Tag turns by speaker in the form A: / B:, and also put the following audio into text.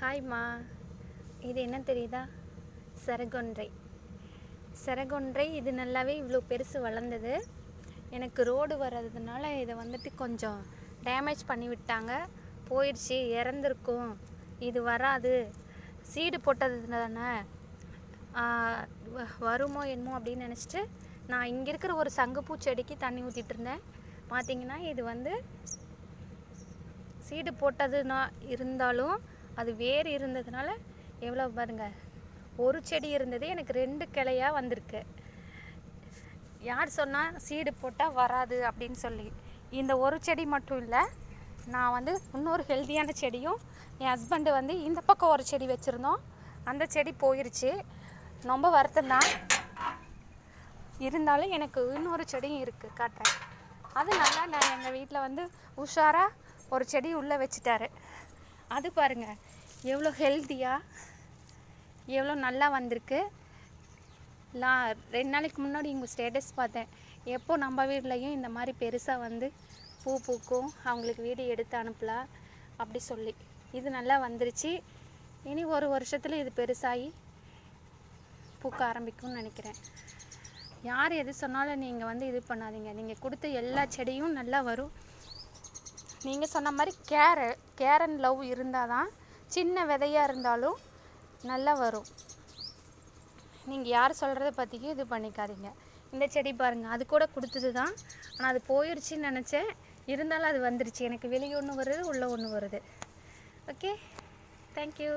A: ஹாய்மா. இது என்ன தெரியுதா? சரகொன்றை. சரகொன்றை இது நல்லாவே இவ்வளோ பெருசு வளர்ந்தது. எனக்கு ரோடு வர்றதுனால இதை வந்துட்டு கொஞ்சம் டேமேஜ் பண்ணி விட்டாங்க. போயிடுச்சு இறந்துருக்கும். இது வராது. சீடு போட்டதுனால தானே வ- வருமோ என்னமோ அப்படின்னு நினச்சிட்டு நான் இங்கே இருக்கிற ஒரு சங்குப்பூ செடிக்கு தண்ணி ஊற்றிட்டு இருந்தேன். பார்த்தீங்கன்னா இது வந்து சீடு போட்டதுனா இருந்தாலும் அது வேர் இருந்ததுனால எவ்வளோ பாருங்கள் ஒரு செடி இருந்தது எனக்கு ரெண்டு கிளையாக வந்திருக்கு. யார் சொன்னால் சீடு போட்டால் வராது அப்படின்னு சொல்லி. இந்த ஒரு செடி மட்டும் இல்லை நான் வந்து இன்னொரு ஹெல்த்தியான செடியும் என் ஹஸ்பண்டு வந்து இந்த பக்கம் ஒரு செடி வச்சுருந்தோம். அந்த செடி போயிருச்சு. ரொம்ப வருத்தம் தான். இருந்தாலும் எனக்கு இன்னொரு செடியும் இருக்குது காட்டுறேன். அது நல்லா நான் எங்கள் வீட்டில் வந்து உஷாராக ஒரு செடி உள்ளே வச்சுட்டாரு. அது பாருங்கள் எவ்வளோ ஹெல்த்தியாக எவ்வளோ நல்லா வந்திருக்கு. நான் ரெண்டு நாளைக்கு முன்னாடி உங்கள் ஸ்டேட்டஸ் பார்த்தேன். எப்போ நம்ம வீட்லேயும் இந்த மாதிரி பெருசாக வந்து பூ பூக்கும் அவங்களுக்கு வீடியோ எடுத்து அனுப்பலாம் அப்படி சொல்லி. இது நல்லா வந்துருச்சு. இனி ஒரு வருஷத்தில் இது பெருசாகி பூக்க ஆரம்பிக்கும்னு நினைக்கிறேன். யார் எது சொன்னாலும் நீங்கள் வந்து இது பண்ணாதீங்க. நீங்கள் கொடுத்த எல்லா செடியும் நல்லா வரும். நீங்கள் சொன்ன மாதிரி கேர கேரன் லவ் இருந்தால் தான் சின்ன விதையாக இருந்தாலும் நல்லா வரும். நீங்கள் யார் சொல்கிறத பற்றிக்கும் இது பண்ணிக்காதீங்க. இந்த செடி பாருங்கள் அது கூட கொடுத்தது தான் ஆனால் அது போயிடுச்சுன்னு நினச்சேன். இருந்தாலும் அது வந்துருச்சு. எனக்கு வெளியே ஒன்று வருது உள்ளே ஒன்று வருது. Okay thank you